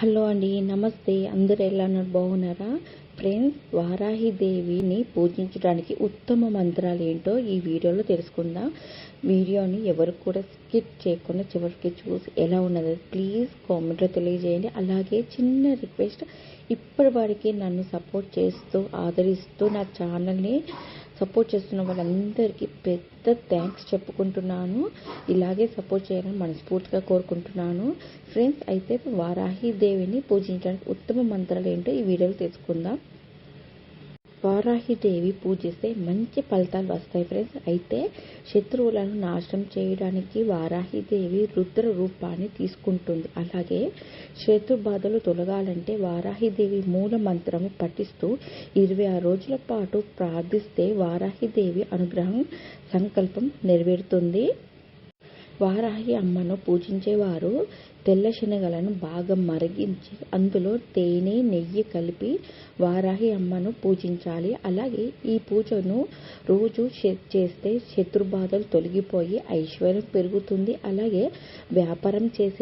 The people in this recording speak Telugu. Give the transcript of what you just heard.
హలో అండి నమస్తే. అందరు ఎలా ఉన్నారు? బాగున్నారా? ఫ్రెండ్స్ వారాహిదేవిని పూజించడానికి ఉత్తమ మంత్రాలు ఏంటో ఈ వీడియోలో తెలుసుకుందాం. వీడియోని ఎవరు కూడా స్కిప్ చేయకుండా చివరికి చూసి ఎలా ఉన్నదో ప్లీజ్ కామెంట్లో తెలియజేయండి. అలాగే చిన్న రిక్వెస్ట్ ఇప్పటి వరకు నన్ను సపోర్ట్ చేస్తూ ఆదరిస్తూ నా ఛానల్ని సపోర్ట్ చేస్తున్న వాళ్ళందరికీ పెద్ద థ్యాంక్స్ చెప్పుకుంటున్నాను. ఇలాగే సపోర్ట్ చేయాలని మనస్ఫూర్తిగా కోరుకుంటున్నాను. ఫ్రెండ్స్ అయితే వారాహి దేవిని పూజించడానికి ఉత్తమ మంత్రాలు ఏంటో ఈ వీడియోలో తెలుసుకుందాం. వారాహిదేవి పూజిస్తే మంచి ఫలితాలు వస్తాయి ఫ్రెండ్స్ అయితే శత్రువులను నాశనం చేయడానికి వారాహిదేవి రుద్ర రూపాన్ని తీసుకుంటుంది. అలాగే శత్రు బాధలు తొలగాలంటే వారాహిదేవి మూల మంత్రము పఠిస్తూ ఇరవై ఆరు రోజుల పాటు ప్రార్థిస్తే వారాహిదేవి అనుగ్రహం సంకల్పం నెరవేరుతుంది. వారాహి అమ్మను పూజించేవారు తెల్ల శనగలను బాగా మరిగించి అందులో తేనె నెయ్యి కలిపి వారాహి అమ్మను పూజించాలి. అలాగే ఈ పూజను రోజు చేస్తే శత్రుబాధలు తొలగిపోయి ఐశ్వర్యం పెరుగుతుంది. అలాగే వ్యాపారం చేసే